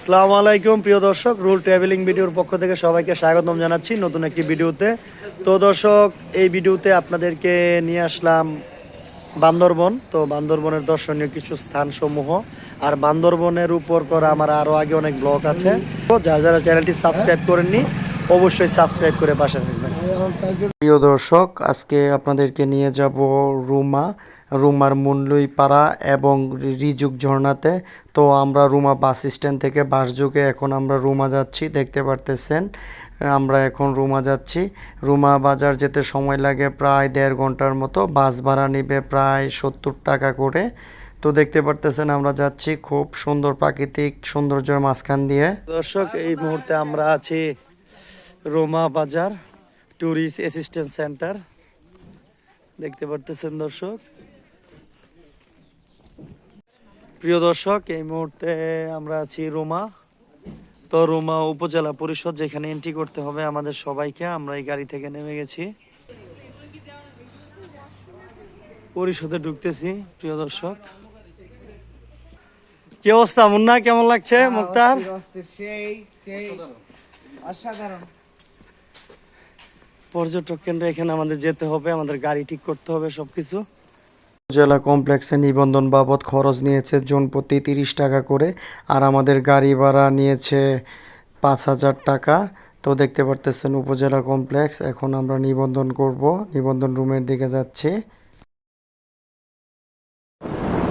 আসসালামু আলাইকুম, প্রিয় দর্শক। রুল ট্রাভেলিং ভিডিওর পক্ষ থেকে সবাইকে স্বাগতম জানাচ্ছি নতুন একটি ভিডিওতে। তো দর্শক, এই ভিডিওতে আপনাদেরকে নিয়ে আসলাম বান্দরবন। তো বান্দরবনের দর্শনীয় কিছু স্থানসমূহ। আর বান্দরবনের উপর করা আমার আরও আগে অনেক ব্লগ আছে। তো যারা যারা চ্যানেলটি সাবস্ক্রাইব করেননি, অবশ্যই সাবস্ক্রাইব করে পাশে থাকবেন। প্রিয় দর্শক, আজকে আপনাদেরকে নিয়ে যাব রুমা রুমার মুন্লুই পাড়া এবং রিজুক ঝর্ণাতে। তো আমরা রুমা বাস স্ট্যান্ড থেকে বাস যুগে এখন আমরা রুমা যাচ্ছি, দেখতে পারতেছেন। আমরা এখন রুমা যাচ্ছি। রুমা বাজার যেতে সময় লাগে প্রায় দেড় ঘণ্টার মতো। বাস ভাড়া নিবে প্রায় সত্তর টাকা করে। তো দেখতে পারতেছেন আমরা যাচ্ছি খুব সুন্দর প্রাকৃতিক সৌন্দর্যের মাঝখান দিয়ে। দর্শক, এই মুহূর্তে আমরা আছি রোমা বাজার ট্যুরিস্ট অ্যাসিস্ট্যান্ট সেন্টার। দেখতে পারতেছেন দর্শক? প্রিয় দর্শক এই মুহূর্তে আমরা আছি রোমা। তো রোমা উপজেলা পরিষদ যেখানে এন্ট্রি করতে হবে আমাদের সবাইকে আমরা এই গাড়ি থেকে নেমে গেছি। পরিষদে ঢুকতেছি প্রিয় দর্শক। কি অবস্থা মুন্না? কেমন লাগছে মুক্তার? সেই। অসাধারণ। পর্যটক কেন্দ্রে এখানে আমাদের যেতে হবে আমাদের গাড়ি ঠিক করতে হবে সবকিছু। জেলা কমপ্লেক্সে নিবন্ধন বাবদ খরচ নিয়েছে জন প্রতি তিরিশ টাকা করে, আর আমাদের গাড়ি ভাড়া নিয়েছে পাঁচ হাজার টাকা। তো দেখতে পারতেছেন উপজেলা কমপ্লেক্স, এখন আমরা নিবন্ধন করব, নিবন্ধন রুমের দিকে যাচ্ছি।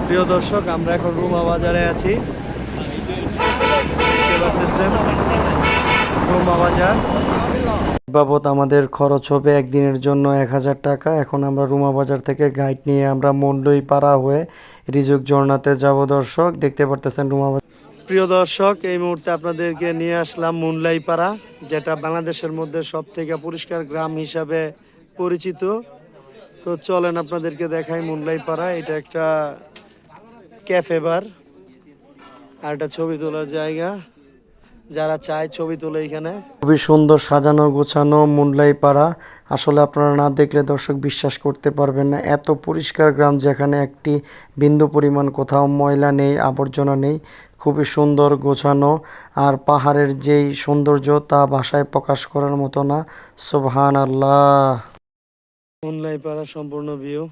প্রিয় দর্শক, আমরা এখন রুমা বাজারে আছি। রুমা বাজার। বাবদ আমাদের খরচ হবে একদিনের জন্য এক হাজার টাকা। এখন আমরা রুমা বাজার থেকে গাইড নিয়ে আমরা মন্ডই পাড়া হয়ে রিজুক ঝর্ণাতে যাব, দর্শক। দেখতে পারতেছেন রুমা বাজার। প্রিয় দর্শক, এই মুহূর্তে আপনাদেরকে নিয়ে আসলাম মুনলাই পাড়া যেটা বাংলাদেশের মধ্যে সব থেকে পরিষ্কার গ্রাম হিসাবে পরিচিত। তো চলেন আপনাদেরকে দেখাই মুনলাই পাড়া এটা একটা ক্যাফে বার, আর একটা ছবি তোলার জায়গা। যারা চায় ছবি তোলে এখানে। খুবই সুন্দর সাজানো, গোছানো মুনলাই পাড়া আসলে আপনারা না দেখলে দর্শক বিশ্বাস করতে পারবেন না। এত পরিষ্কার গ্রাম যেখানে একটি বিন্দু পরিমাণ কোথাও ময়লা নেই, আবর্জনা নেই। খুবই সুন্দর গোছানো। আর পাহাড়ের যেই সৌন্দর্য তা ভাষায় প্রকাশ করার মতো না। সোবহান আল্লাহ মুনলাই পাড়া সম্পূর্ণ ভিউ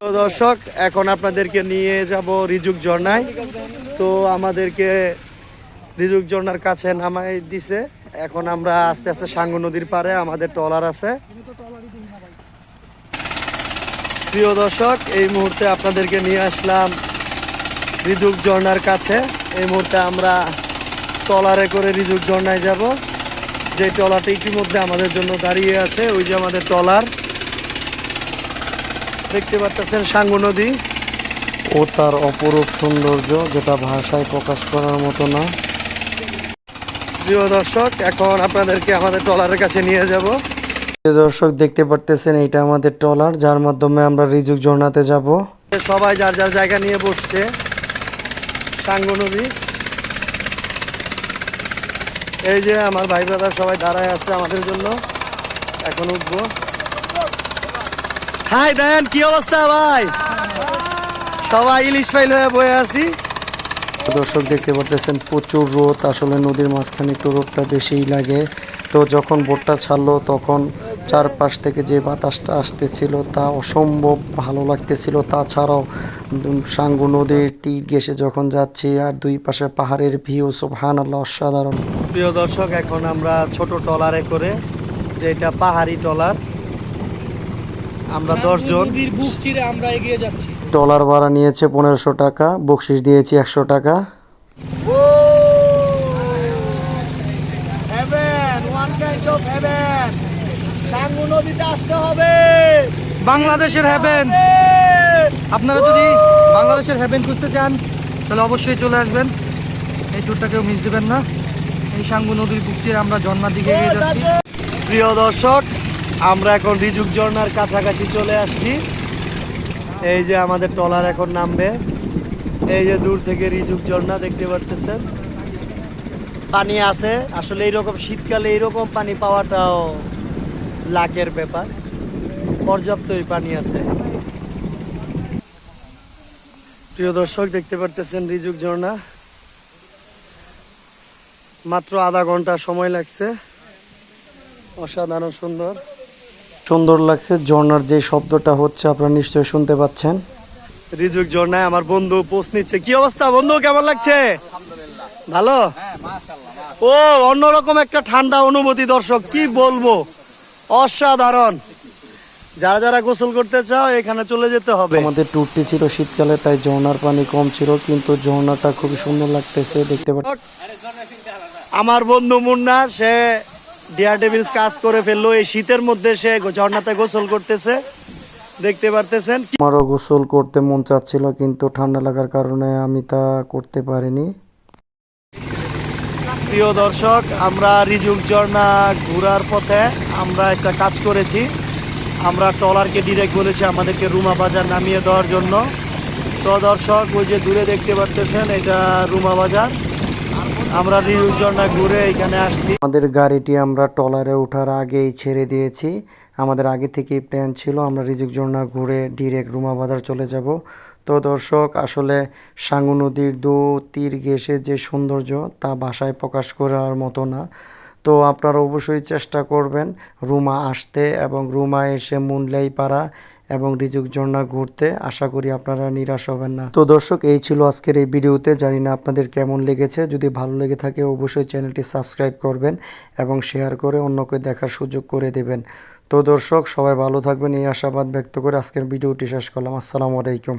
তো দর্শক, এখন আপনাদেরকে নিয়ে যাব রিজুক ঝর্ণায়। তো আমাদেরকে রিজুক ঝর্ণার কাছে নামাই দিছে। এখন আমরা আস্তে আস্তে সাঙ্গু নদীর পারে আমাদের ট্রলার আছে। প্রিয় দর্শক, এই মুহূর্তে আপনাদেরকে নিয়ে আসলাম রিজুক ঝর্ণার কাছে। এই মুহূর্তে আমরা ট্রলারে করে রিজুক ঝর্ণায় যাব। যে ট্রলারটি ইতিমধ্যে আমাদের জন্য দাঁড়িয়ে আছে, ওই যে আমাদের ট্রলার। দেখতে পাচ্ছেন সাঙ্গু নদী। ও তার অপরূপ সৌন্দর্য, যেটা ভাষায় প্রকাশ করার মতো না। প্রিয় দর্শক এখন আপনাদেরকে আমাদের ট্রলারের কাছে নিয়ে যাব। প্রিয় দর্শক দেখতে পারতেছেন এটা আমাদের ট্রলার যার মাধ্যমে আমরা রিজুক ঝর্ণাতে যাব। সবাই যার যার জায়গা নিয়ে বসছে সাঙ্গু নদী এই যে আমার ভাই ব্রাদার সবাই দাঁড়ায় আছে আমাদের জন্য। এখন উঠবো। হাই দেন কি অবস্থা ভাই? সবাই ইলিশ ফাইল হয়ে বয়ে আছি। দর্শক দেখতে পারতেছেন প্রচুর রোদ। আসলে নদীর মাঝখানে একটু রোদটা বেশিই লাগে। তো যখন বোটটা ছাড়লো তখন চারপাশ থেকে যে বাতাসটা আসতেছিল তা অসম্ভব ভালো লাগতেছিল। তাছাড়াও সাঙ্গু নদীর তীর ঘেসে যখন যাচ্ছি আর দুই পাশে পাহাড়ের ভিউ সোহান আল্লাহ অসাধারণ। প্রিয় দর্শক এখন আমরা ছোট ট্রলারে করে যেটা পাহাড়ি ট্রলার আমরা দশজন নদীর বুক চিরে আমরা এগিয়ে যাচ্ছি। ডলার ভাড়া নিয়েছে পনেরোশো টাকা বকশিস দিয়েছি একশো টাকা। Heaven one kind of heaven Sangu নদীতে আসতে হবে। বাংলাদেশের হ্যাভেন আপনারা যদি বাংলাদেশের হ্যাভেন খুঁজতে চান তাহলে অবশ্যই চলে আসবেন। এই ট্যুরটা কেউ মিস দেবেন না। এই সাঙ্গু নদীর বুক দিয়ে আমরা ঝর্ণার দিকে এগিয়ে যাচ্ছি। প্রিয় দর্শক আমরা এখন রিজুক ঝর্ণার কাছাকাছি চলে আসছি। এই যে আমাদের ট্রলার এখন নামবে। এই যে দূর থেকে রিজুক ঝর্ণা দেখতে পারতেছেন। পানি আছে। আসলে এইরকম শীতকালে এইরকম পানি পাওয়াটাও লাকের ব্যাপার। পর্যাপ্তই পানি আছে। প্রিয় দর্শক, দেখতে পারতেছেন রিজুক ঝর্ণা। মাত্র আধা ঘণ্টা সময় লাগছে। অসাধারণ সুন্দর। সুন্দর লাগছে। ঝর্ণার যে শব্দটা হচ্ছে আপনারা নিশ্চয়ই শুনতে পাচ্ছেন। রিজুক ঝর্ণায় আমার বন্ধু পোস্ট নিচ্ছে। কি অবস্থা বন্ধু কেমন লাগছে? ভালো? ও অন্যরকম একটা ঠান্ডা অনুভূতি দর্শক কি বলব? অসাধারণ। যারা যারা গোসল করতে চাও এখানে চলে যেতে হবে। আমাদের ট্যুরটি ছিল শীতকালে তাই ঝর্ণার পানি কম ছিল কিন্তু ঝর্ণাটা খুবই সুন্দর লাগতেছে দেখতে পাচ্ছি আমার বন্ধু মুন্না সে ডিয়ার ডেভিলস কাজ করে ফেলল। এই শীতের মধ্যে সে ঝর্ণাতে গোসল করতেছে। দেখতে পারতেছেন আমারও গোসল করতে মন চাচ্ছিল কিন্তু ঠান্ডা লাগার কারণে আমি তা করতে পারিনি। প্রিয় দর্শক আমরা রিজুক ঝর্ণা ঘোরার পথে আমরা একটা কাজ করেছি। আমরা ট্রলারকে ডিরেক্ট বলেছি আমাদেরকে রুমা বাজার নামিয়ে দেওয়ার জন্য। তো দর্শক ওই যে দূরে দেখতে পারতেছেন এটা রুমা বাজার। আমরা ঝর্ণা ঘুরে এখানে আসছি। আমাদের গাড়িটি আমরা ট্রলারে ওঠার আগেই ছেড়ে দিয়েছি। আমাদের আগে থেকেই প্ল্যান ছিল আমরা রিজুক ঝর্ণা ঘুরে ডিরেক্ট রুমা বাজার চলে যাব। তো দর্শক, আসলে সাঙ্গু নদীর দু তীর ঘেঁষে যে সৌন্দর্য তা ভাষায় প্রকাশ করার মতো না। তো আপনারা অবশ্যই চেষ্টা করবেন রুমা আসতে এবং রুমা এসে মুনলাই পাড়া এবং রিজুক ঝর্ণা ঘুরতে আশা করি আপনারা নিরাশ হবেন না। তো দর্শক, এই ছিল আজকের এই ভিডিওতে। জানি না আপনাদের কেমন লেগেছে। যদি ভালো লেগে থাকে অবশ্যই চ্যানেলটি সাবস্ক্রাইব করবেন এবং শেয়ার করে অন্যকে দেখার সুযোগ করে দেবেন। তো দর্শক, সবাই ভালো থাকবেন। এই আশাবাদ ব্যক্ত করে আজকের ভিডিওটি শেষ করলাম। আসসালামু আলাইকুম।